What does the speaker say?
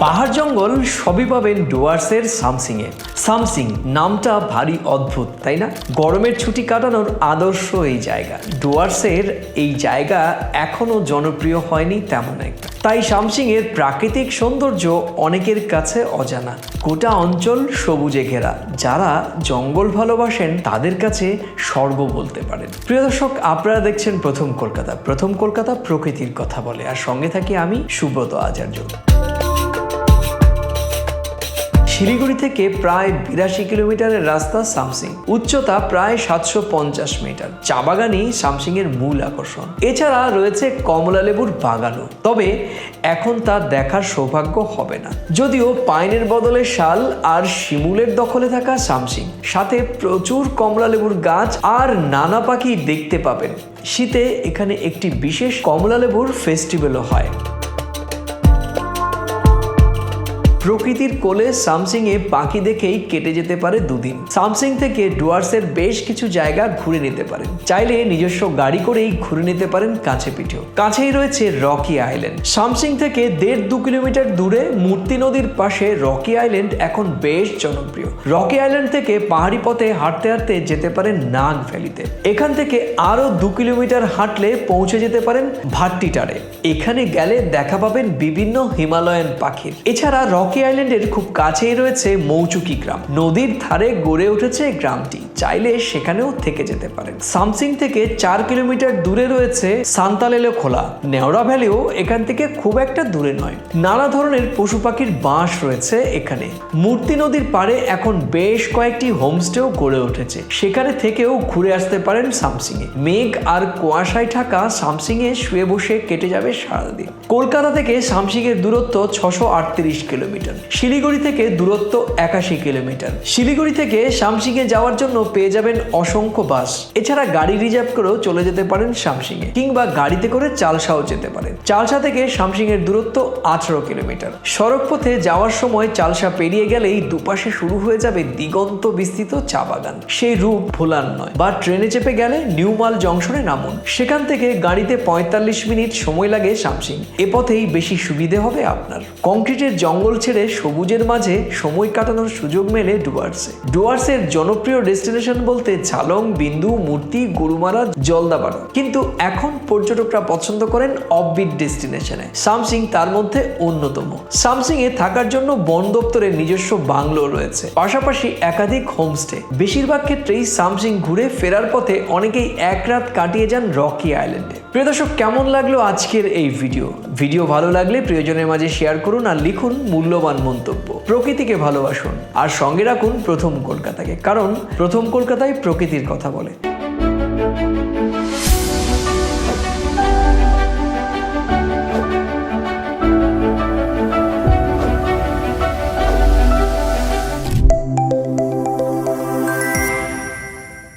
পাহাড় জঙ্গল সবই পাবেন ডুয়ার্সের সামসিংয়ে। সামসিং নামটা ভারী অদ্ভুত, তাই না? গরমের ছুটি কাটানোর আদর্শ এই জায়গা। ডুয়ার্সের এই জায়গা এখনও জনপ্রিয় হয়নি তেমন একটা। তাই সামসিংয়ের প্রাকৃতিক সৌন্দর্য অনেকের কাছে অজানা। গোটা অঞ্চল সবুজে ঘেরা। যারা জঙ্গল ভালোবাসেন, তাদের কাছে স্বর্গ বলতে পারেন। প্রিয় দর্শক, আপনারা দেখছেন প্রথম কলকাতা। প্রথম কলকাতা প্রকৃতির কথা বলে। আর সঙ্গে থাকি আমি, সুব্রত আচার্য। শিলিগুড়ি থেকে প্রায় বিরাশি কিলোমিটারের রাস্তা সামসিং। উচ্চতা প্রায় সাতশো পঞ্চাশ মিটার। চা বাগানই সামসিং এর মূল আকর্ষণ। এছাড়া রয়েছে কমলা লেবুর বাগানও। তবে এখন তা দেখার সৌভাগ্য হবে না। যদিও পাইনের বদলে শাল আর শিমুলের দখলে থাকা সামসিং। সাথে প্রচুর কমলা লেবুর গাছ আর নানা পাখি দেখতে পাবেন। শীতে এখানে একটি বিশেষ কমলা লেবুর ফেস্টিভ্যালও হয়। প্রকৃতির কোলে সামসিং এ পাখি দেখেই কেটে যেতে পারে দুদিন। সামসিং থেকে ডুয়ার্সের বেশ কিছু জায়গা ঘুরে নিতে পারেন। চাইলে নিজস্ব গাড়ি করেই ঘুরে নিতে পারেন কাছে পিঠেও। কাছেই রয়েছে রকি আইল্যান্ড। সামসিং থেকে দেড় দু কিলোমিটার দূরে মূর্তি নদীর পাশে রকি আইল্যান্ড এখন বেশ জনপ্রিয়। রকি আইল্যান্ড থেকে পাহাড়ি পথে হাঁটতে হাঁটতে যেতে পারেন নাগ ভ্যালিতে। এখান থেকে আরও দু কিলোমিটার হাঁটলে পৌঁছে যেতে পারেন ভাট্টিটারে। এখানে গেলে দেখা পাবেন বিভিন্ন হিমালয়ান পাখির। এছাড়া রকি আইল্যান্ডের খুব কাছেই রয়েছে মৌচুকি গ্রাম। নদীর ধারে গড়ে উঠেছে গ্রামটি। চাইলে সেখানেও থেকে যেতে পারেন। সামসিং থেকে চার কিলোমিটার দূরে রয়েছে সান্তালেলো খোলা। নেওড়া ভ্যালিও এখান থেকে খুব একটা দূরে নয়। নানা ধরনের পশু পাখির বাস রয়েছে এখানে। মূর্তি নদীর পাড়ে এখন বেশ কয়েকটি হোমস্টেও গড়ে উঠেছে। সেখানে থেকেও ঘুরে আসতে পারেন সামসিং এ মেঘ আর কুয়াশায় ঢাকা সামসিং এ শুয়ে বসে কেটে যাবে সারাদিন। কলকাতা থেকে সামসিং এর দূরত্ব ছশো আটত্রিশ কিলোমিটার। শিলিগুড়ি থেকে দূরত্ব একাশি কিলোমিটার। শিলিগুড়ি থেকে শামসিংয়ে যাওয়ার জন্য পেয়ে যাবেন অসংখ্য বাস। এছাড়া গাড়ি রিজার্ভ করেও চলে যেতে পারেন শামসিংয়ে, কিংবা গাড়িতে করে চালসাও যেতে পারেন। চালসা থেকে শামসিং এর দূরত্ব আঠারো কিলোমিটার। সড়ক পথে যাওয়ার সময় চালসা পেরিয়ে গেলেই দুপাশে শুরু হয়ে যাবে দিগন্ত বিস্তৃত চা বাগান। সেই রূপ ভোলার নয়, বা ট্রেনে চেপে গেলে নিউমাল জংশনে নামুন। সেখান থেকে গাড়িতে পঁয়তাল্লিশ মিনিট সময় লাগে শামসিং। এ পথেই বেশি সুবিধে হবে আপনার। কংক্রিটের জঙ্গল ছেড়ে সবুজের মাঝে সময় কাটানোর সুযোগ মেলে ডুয়ার্সে। ডুয়ার্সের জনপ্রিয় ডেস্টিনেশন বলতে ঝালং, বিন্দু, মূর্তি, গরুমারা, জলদাবাড়ো। কিন্তু এখন পর্যটকরা পছন্দ করেন অফবিট ডেস্টিনেশনে। সামসিং তার মধ্যে অন্যতম। সামসিং এ থাকার জন্য বন দপ্তরের নিজস্ব বাংলো রয়েছে। পাশাপাশি একাধিক হোমস্টে। বেশিরভাগ ক্ষেত্রেই সামসিং ঘুরে ফেরার পথে অনেকেই এক রাত কাটিয়ে যান রকি আইল্যান্ডে। প্রিয় দর্শক, কেমন লাগল আজকের এই ভিডিও ভিডিও ভালো লাগলে প্রিয়জনের মাঝে শেয়ার করুন আর লিখুন মূল্যবান মন্তব্য। প্রকৃতিকে ভালোবাসুন। আর সঙ্গে রাখুন প্রথম কলকাতাকে। কারণ প্রথম কলকাতায় প্রকৃতির কথা বলে।